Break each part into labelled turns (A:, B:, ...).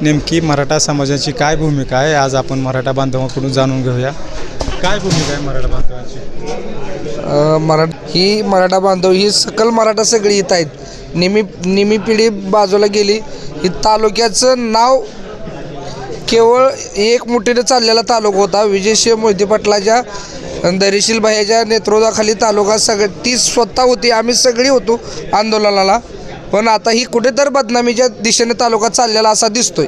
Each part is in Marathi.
A: नेमकी मराठा समाजाची काय भूमिका आहे? आज आपण मराठा बांधवाकडून जाणून घेऊया. काय भूमिका आहे मराठा बांधवांची?
B: अ, मराठ ही मराठा बांधव ही सकल मराठा सगळी येत आहेत. निमी निमी पिढी बाजूला गेली. ही तालुक्याचं नाव केवळ एक मुठीने चाललेला तालुका होता. विजयशिव मोहिते पाटलाच्या दरीशील भाईच्या नेतृत्वाखाली तालुका सगळं ती स्वतः होती. आम्ही सगळी होतो आंदोलनाला. पण आता ही कुठेतरी बदनामीच्या दिशेने तालुका चाललेला असा दिसतोय.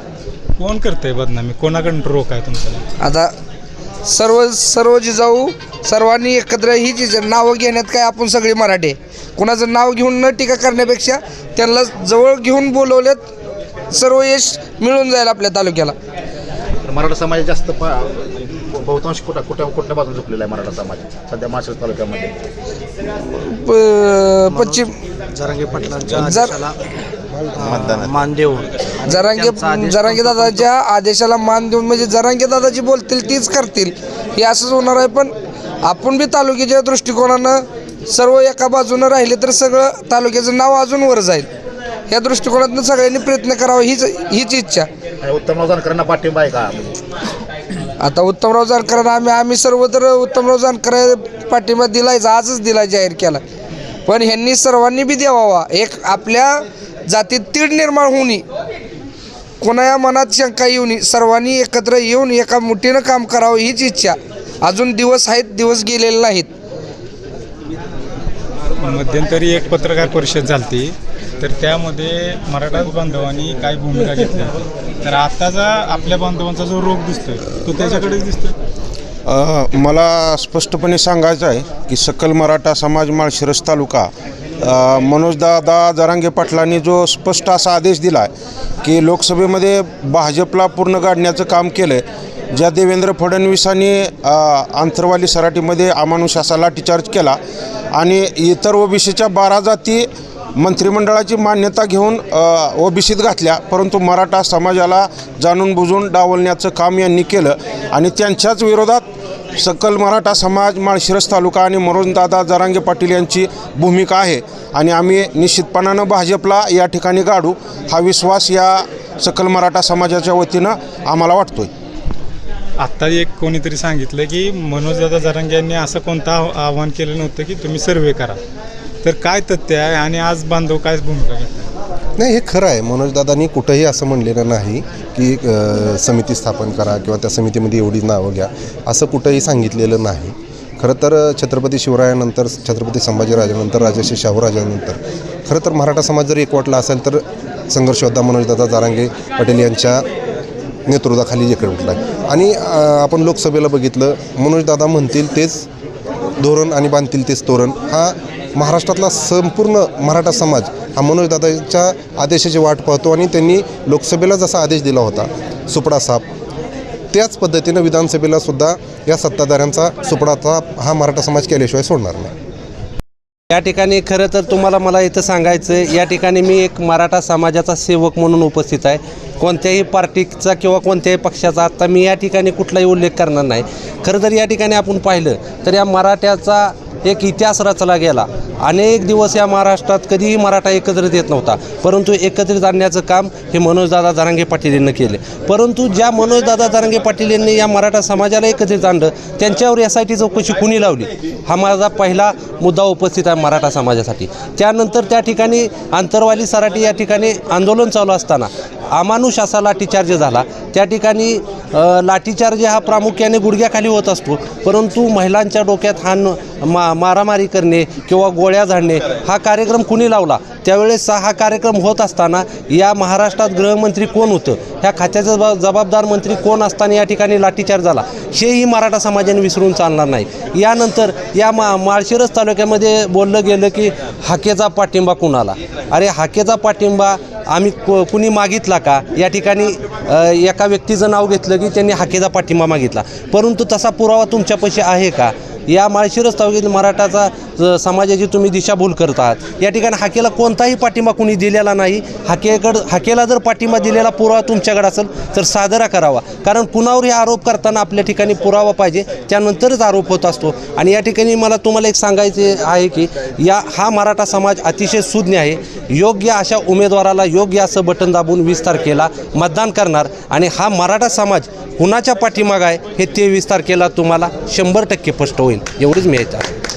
A: कोण करतंय बदनामी? कोणाकडून रोख आहे तुमचा?
B: आता सर्व सर्व जिजाऊ सर्वांनी एकत्र ही जी नावं घेण्यात काय आपण सगळे मराठी आहे. कुणाचं नाव घेऊन न टीका करण्यापेक्षा त्यांना जवळ घेऊन बोलवल्यात सर्व यश मिळून जाईल आपल्या तालुक्याला.
C: तर मराठा समाज जास्त प बहुतांश कुठं कुठ्या कुठल्या बाजून झुकलेला आहे मराठा समाज? सध्या माळशिरस तालुक्यामध्ये.
B: प- पश्चिम
D: जरांगे पाटलांच्या
B: जर-
D: आदेशाला अ, मान देऊन. आणि
B: जरांगे
D: त्यांचा आदेश
B: जरांगे दादाच्या आदेशाला मान देऊन म्हणजे जरांगे दादाची बोलतील तीच करतील. हे असंच होणार आहे पण आपण बी तालुक्याच्या दृष्टिकोनानं सर्व एका बाजूनं राहिले तर सगळं तालुक्याचं नाव अजून वर जाईल. या दृष्टिकोनातून सगळ्यांनी प्रयत्न करावा हीच हीच इच्छा.
C: उत्तमराव जानकरांना पाठिंबा आहे का?
B: आता उत्तमराव जानकरांना आम्ही आम्ही सर्व तर उत्तमराव जानकर पाठिंबा दिलायच आजच दिला जाहीर केला. पण ह्यांनी सर्वांनी बी द्यावा एक आपल्या जातीत तीड निर्माण होऊ नये कोणा या मनात शंका येऊ नये सर्वांनी एकत्र येऊन एका मुठीनं काम करावं हीच इच्छा. अजून दिवस आहेत दिवस गेलेले नाहीत.
A: मध्यंतरी एक पत्रकार परिषद झाली तर त्यामध्ये मराठा बांधवांनी काय भूमिका घेतली? तर आताचा आपल्या बांधवांचा जो रोग दिसतोय तो त्याच्याकडेच दिसतोय.
E: मला स्पष्टपणे सांगायचं आहे की सकल मराठा समाज माळशिरस तालुका मनोजदादा जरांगे पाटलांनी जो स्पष्ट असा आदेश दिला आहे की लोकसभेमध्ये भाजपला पूर्ण गाडण्याचं काम केलं आहे ज्या देवेंद्र फडणवीसांनी आंतरवाली सराटीमध्ये अमानुष असा लाठीचार्ज केला आणि इतर ओबीसीच्या बारा जाती मंत्रिमंडळाची मान्यता घेऊन ओबीसीत घातल्या परंतु मराठा समाजाला जाणून बुजून डावलण्याचं काम यांनी केलं आणि त्यांच्याच विरोधात सकल मराठा समाज माळशिरस तालुका आणि मनोजदादा जरांगे पाटील यांची भूमिका आहे. आणि आम्ही निश्चितपणानं भाजपला या ठिकाणी गाडू हा विश्वास या सकल मराठा समाजाच्या वतीनं आम्हाला वाटतोय.
A: आत्ता एक कोणीतरी सांगितलं की मनोजदादा जरांगे यांनी असं कोणतं आव- आव्हान केलं नव्हतं की तुम्ही सर्वे करा. तर काय तथ्य आहे आणि आज बांधव काय भूमिका घेतली?
F: नाही हे खरं आहे. मनोजदादांनी कुठंही असं म्हणलेलं नाही की समिती स्थापन करा किंवा त्या समितीमध्ये एवढी नावं घ्या. असं कुठंही सांगितलेलं नाही. खरं तर छत्रपती शिवरायानंतर छत्रपती संभाजीराजानंतर राजर्षी शाहूराजानंतर खरं तर मराठा समाज जर एकवटला असेल तर संघर्षयोद्धा मनोजदादा जारांगे पाटील यांच्या नेतृत्वाखाली इकडे उठला आहे आणि आपण लोकसभेला बघितलं मनोजदादा म्हणतील तेच धोरण आणि बांधतील तेच तोरण. हा महाराष्ट्रातला संपूर्ण मराठा समाज हा मनोजदादाच्या आदेशाची वाट पाहतो आणि त्यांनी लोकसभेला जसा आदेश दिला होता सुपडा साप त्याच पद्धतीनं विधानसभेला सुद्धा या सत्ताधाऱ्यांचा सुपडा साप हा मराठा समाज केल्याशिवाय सोडणार नाही.
D: या ठिकाणी खरं तर तुम्हाला मला इथं सांगायचं आहे, या ठिकाणी मी एक मराठा समाजाचा सेवक म्हणून उपस्थित आहे. कोणत्याही पार्टीचा किंवा कोणत्याही पक्षाचा आत्ता मी या ठिकाणी कुठलाही उल्लेख करणार नाही. खरं तर या ठिकाणी आपण पाहिलं तर या मराठ्याचा एक इतिहास रचला गेला. अनेक दिवस या महाराष्ट्रात कधीही मराठा एकत्रित येत नव्हता. परंतु एकत्रित आणण्याचं काम हे मनोजदादा जारांगे पाटील यांनी केले. परंतु ज्या मनोजदादा जारांगे पाटील यांनी या मराठा समाजाला एकत्रित आणलं त्यांच्यावर एस आय टी चौकशी कुणी लावली? हा माझा पहिला मुद्दा उपस्थित आहे मराठा समाजासाठी. त्यानंतर त्या ठिकाणी आंतरवाली सराटी या ठिकाणी आंदोलन चालू असताना अमानुष असा लाठीचार्ज झाला. त्या ठिकाणी लाठीचार्ज हा प्रामुख्याने गुडघ्याखाली होत असतो. परंतु महिलांच्या डोक्यात हान मा मारामारी करणे किंवा गोळ्या झाडणे हा कार्यक्रम कुणी लावला? त्यावेळेस हा कार्यक्रम होत असताना या महाराष्ट्रात गृहमंत्री कोण होतं? ह्या खात्याचा जबा- जबाबदार मंत्री कोण असताना या ठिकाणी लाठीचार्ज झाला? हेही मराठा समाजाने विसरून चालणार नाही. यानंतर या मा माळशिरस तालुक्यामध्ये बोललं गेलं की हाकेचा पाठिंबा कुणाला? अरे हाकेचा पाठिंबा आम्ही को कुणी मागितला का? या ठिकाणी एका व्यक्तीचं नाव घेतलं की त्यांनी हाकेचा पाठिंबा मागितला. परंतु तसा पुरावा तुमच्यापाशी आहे का? या माळशिरस तालुक्यातील मराठाचा समाजाची तुम्ही दिशाभूल करत आहात या ठिकाणी हाकेला कोणताही पाठिंबा कुणी दिलेला नाही. हाकेकडं हाकेला जर पाठिंबा दिलेला पुरावा तुमच्याकडे असेल तर साजरा करावा. कारण कुणावरही आरोप करताना आपल्या ठिकाणी पुरावा पाहिजे त्यानंतरच आरोप होत असतो. आणि या ठिकाणी मला तुम्हाला एक सांगायचे आहे की या हा मराठा समाज अतिशय सुज्ञ आहे. योग्य अशा उमेदवाराला योग्य असं बटन दाबून वीस तारखेला मतदान करणार. आणि हा मराठा समाज कुणाच्या पाठीमाग आहे हे तेवीस तारखेला तुम्हाला शंभर टक्के स्पष्ट होईल. एवढीच मिळायचं